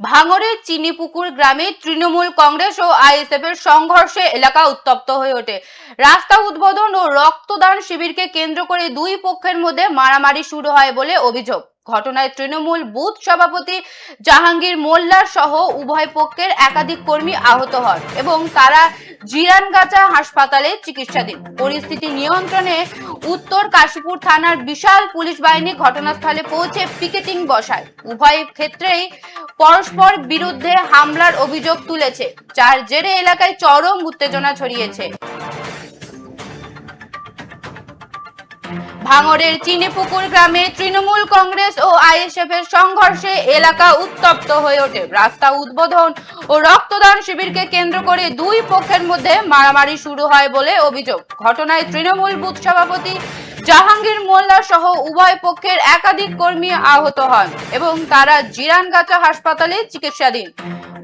ভাঙড়ের চিনিপুকুর গ্রামে তৃণমূল কংগ্রেস ও আইএসএফ এর সংঘর্ষে এলাকা উত্তপ্ত হয়ে ওঠে। রাস্তা উদ্বোধন ও রক্তদান শিবিরকে কেন্দ্র করে দুই পক্ষের মধ্যে মারামারি শুরু হয় বলে অভিযোগ। ঘটনায় তৃণমূল বুথ সভাপতি জাহাঙ্গীর মোল্লার সহ উভয় পক্ষের একাধিক কর্মী আহত হন এবং তারা জিরানগাছা হাসপাতালে চিকিৎসাধীন। পরিস্থিতি নিয়ন্ত্রণে উত্তর কাশীপুর থানার বিশাল পুলিশ বাহিনী ঘটনাস্থলে পৌঁছে পিকেটিং বসায়। উভয় ক্ষেত্রেই পরস্পর বিরুদ্ধে হামলার অভিযোগ তুলেছে। যার জেরে এলাকায় চরম উত্তেজনা ছড়িয়েছে। ভাঙড়ের চিনিপুকুর গ্রামে তৃণমূল কংগ্রেস ও আইএসএফ এর সংঘর্ষে এলাকা উত্তপ্ত হয়ে ওঠে। রাস্তা উদ্বোধন ও রক্তদান শিবিরকে কেন্দ্র করে দুই পক্ষের মধ্যে মারামারি শুরু হয় বলে অভিযোগ। ঘটনায় তৃণমূল বুথ সভাপতি জাহাঙ্গীর মোল্লা সহ উভয় পক্ষের একাধিক কর্মী আহত হন এবং তারা জিরানগাছা হাসপাতালে চিকিৎসাধীন।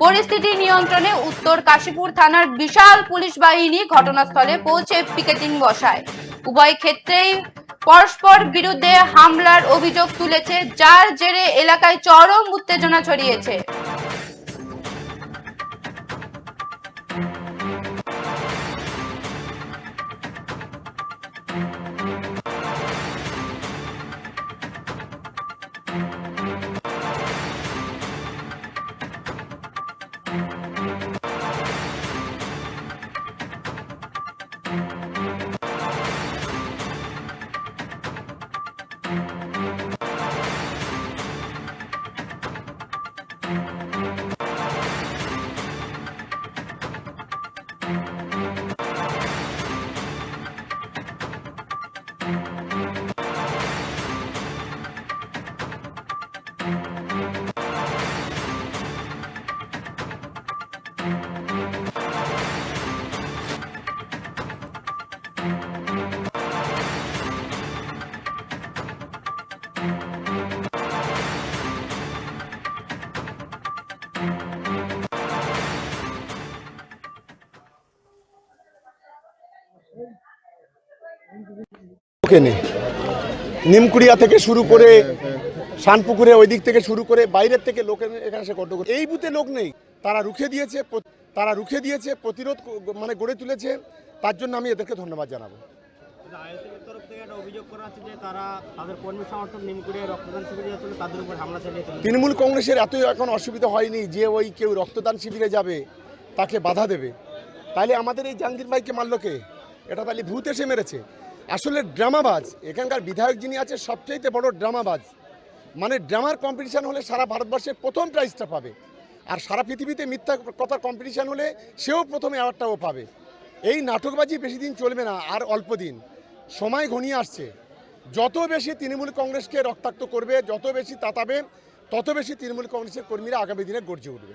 পরিস্থিতি নিয়ন্ত্রণে উত্তর কাশীপুর থানার বিশাল পুলিশ বাহিনী ঘটনাস্থলে পৌঁছে পিকেটিং বসায়। উভয় ক্ষেত্রেই পরস্পর বিরুদ্ধে হামলার অভিযোগ তুলেছে যার জেরে এলাকায় চরম উত্তেজনা ছড়িয়েছে। লোকে নেই নিমকুড়িয়া থেকে শুরু করে শানপুকুরে ওই দিক থেকে শুরু করে বাইরের থেকে লোকের এখানে এসে গন্ডগোল এই বুথে লোক নেই। তারা রুখে দিয়েছে তারা রুখে দিয়েছে প্রতিরোধ মানে গড়ে তুলেছে। তার জন্য আমি এদেরকে ধন্যবাদ জানাব। তৃণমূল কংগ্রেসের এতই এখন অসুবিধা হয়নি যে ওই কেউ রক্তদান শিবিরে যাবে তাকে বাধা দেবে। তাহলে আমাদের এই জাহাঙ্গীর ভাইকে মারলো কে? এটা তাহলে ভূত এসে মেরেছে। আসলে ড্রামাবাজ এখানকার বিধায়ক যিনি আছে সবচাইতে বড় ড্রামাবাজ। মানে ড্রামার কম্পিটিশান হলে সারা ভারতবর্ষে প্রথম প্রাইজটা পাবে। আর সারা পৃথিবীতে মিথ্যা কথার কম্পিটিশান হলে সেও প্রথম অ্যাওয়ার্ডটাও পাবে। এই নাটকবাজি বেশি দিন চলবে না, আর অল্প দিন। সময় ঘনিয়ে আসছে। যত বেশি তৃণমূল কংগ্রেসকে রক্তাক্ত করবে, যত বেশি তাতাবে, তত বেশি তৃণমূল কংগ্রেসের কর্মীরা আগামী দিনে গর্জে উঠবে।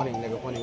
kuning, naga kuning.